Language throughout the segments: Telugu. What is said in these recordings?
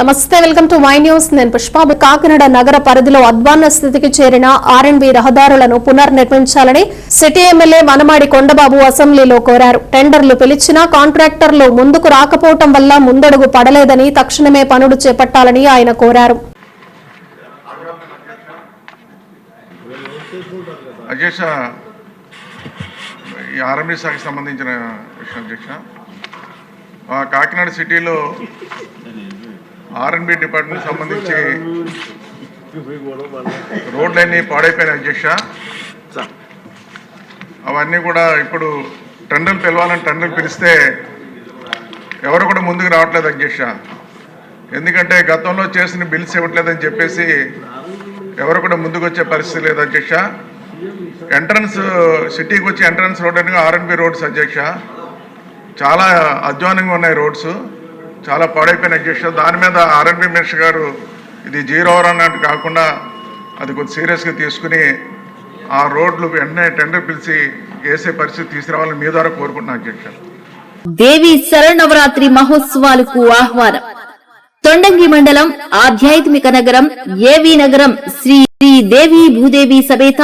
నమస్తే వెల్కమ్ టు మై న్యూస్. నేను పుష్ప. కాకినాడ నగర పరిధిలో అధ్వాన్న స్థితికి చేరిన ఆర్ఎండ్బి రహదారులను పునర్నిర్మించాలని సిటీ ఎమ్మెల్యే మనమాడి కొండబాబు అసెంబ్లీలో కోరారు. టెండర్లు పిలిచినా కాంట్రాక్టర్లు ముందుకు రాకపోవటం వల్ల ముందడుగు పడలేదని తక్షణమే పనులు చేపట్టాలని ఆయన కోరారు. శాఖకి సంబంధించిన విషయం అధ్యక్ష. కాకినాడ సిటీలో ఆర్ఎన్బి డిపార్ట్మెంట్ సంబంధించి రోడ్లన్నీ పాడైపోయినాయి అధ్యక్ష. అవన్నీ కూడా ఇప్పుడు టెండర్లు పిలవాలని టెండర్లు పిలిస్తే ఎవరు కూడా ముందుకు రావట్లేదు అధ్యక్ష. ఎందుకంటే గతంలో చేసిన బిల్స్ ఇవ్వట్లేదని చెప్పేసి ఎవరు కూడా ముందుకు వచ్చే పరిస్థితి లేదు అధ్యక్ష. ఎంట్రన్స్ సిటీకి వచ్చి ఎంట్రన్స్ రోడ్ అనగా ఆర్ఎన్బి రోడ్స్ అధ్యక్ష. చాలా అధ్వానంగా ఉన్నాయి రోడ్స్. చాలా పాడైపోయిన కేసు దాని మీద ఆర్ఎన్బి మినిస్టర్ గారు ఇది జీరో అవర్ అన్నట్టు కాకుండా అది కొద్ది సీరియస్గా తీసుకుని ఆ రోడ్లు వెంటనే టెండర్ పిలిచి వేసే పరిస్థితి తీసుకురావాలని మీ ద్వారా కోరుకుంటున్నాను అధ్యక్ష దేవి శరణవరాత్రి మహోత్సవాలకు ఆహ్వానం. తొండంగి మండలం ఆధ్యాత్మిక నగరం ఏవి నగరం శ్రీ శ్రీ దేవి భూదేవి సమేత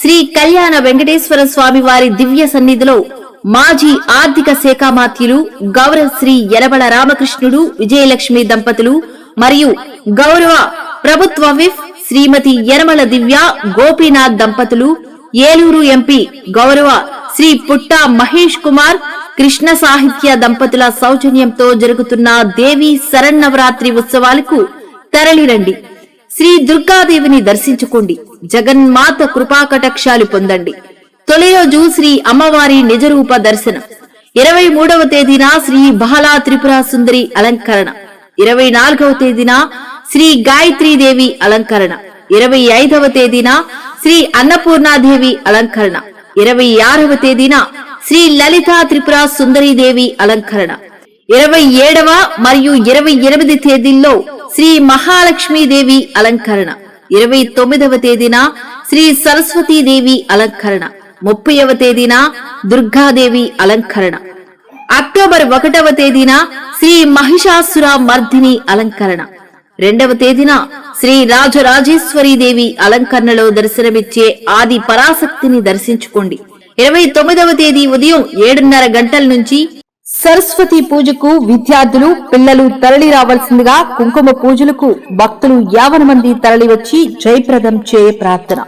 శ్రీ కళ్యాణ వెంకటేశ్వర స్వామి వారి దివ్య సన్నిధిలో మాజీ ఆర్థిక శాఖ మాత్యులు గౌరవ శ్రీ యలబల రామకృష్ణుడు విజయలక్ష్మి దంపతులు మరియు గౌరవ ప్రభుత్వ విఫ్ శ్రీమతి యనమల దివ్య గోపీనాథ్ దంపతులు ఏలూరు ఎంపీ గౌరవ శ్రీ పుట్ట మహేష్ కుమార్ కృష్ణ సాహిత్య దంపతుల సౌజన్యంతో జరుగుతున్న దేవి శరన్నవరాత్రి ఉత్సవాలకు తరలిరండి. శ్రీ దుర్గాదేవిని దర్శించుకోండి. జగన్మాత కృపాకటాక్షాలు పొందండి. తొలి రోజు శ్రీ అమ్మవారి నిజరూప దర్శనం. ఇరవై మూడవ తేదీన శ్రీ బహలా త్రిపుర సుందరి అలంకరణ. ఇరవై నాలుగవ తేదీన శ్రీ గాయత్రీదేవి అలంకరణ. ఇరవై ఐదవ తేదీన శ్రీ అన్నపూర్ణాదేవి అలంకరణ. ఇరవై ఆరవ తేదీన శ్రీ లలితా త్రిపుర సుందరీదేవి అలంకరణ. ఇరవై ఏడవ మరియు ఇరవై ఎనిమిది తేదీల్లో శ్రీ మహాలక్ష్మీదేవి అలంకరణ. ఇరవై తొమ్మిదవ తేదీన శ్రీ సరస్వతీదేవి అలంకరణ. ముప్పైవ తేదీన దుర్గాదేవి అలంకరణ. అక్టోబర్ ఒకటవ తేదీన శ్రీ మహిషాసుర మర్దిని అలంకరణ. రెండవ తేదీన శ్రీ రాజరాజేశ్వరీదేవి అలంకరణలో దర్శనమిచ్చే ఆది పరాశక్తిని దర్శించుకోండి. ఇరవై తొమ్మిదవ తేదీ ఉదయం ఏడున్నర గంటల నుంచి సరస్వతి పూజకు విద్యార్థులు పిల్లలు తరలి రావాల్సిందిగా కుంకుమ పూజలకు భక్తులు యావన మంది తరలివచ్చి జయప్రదం చేయ ప్రార్థన.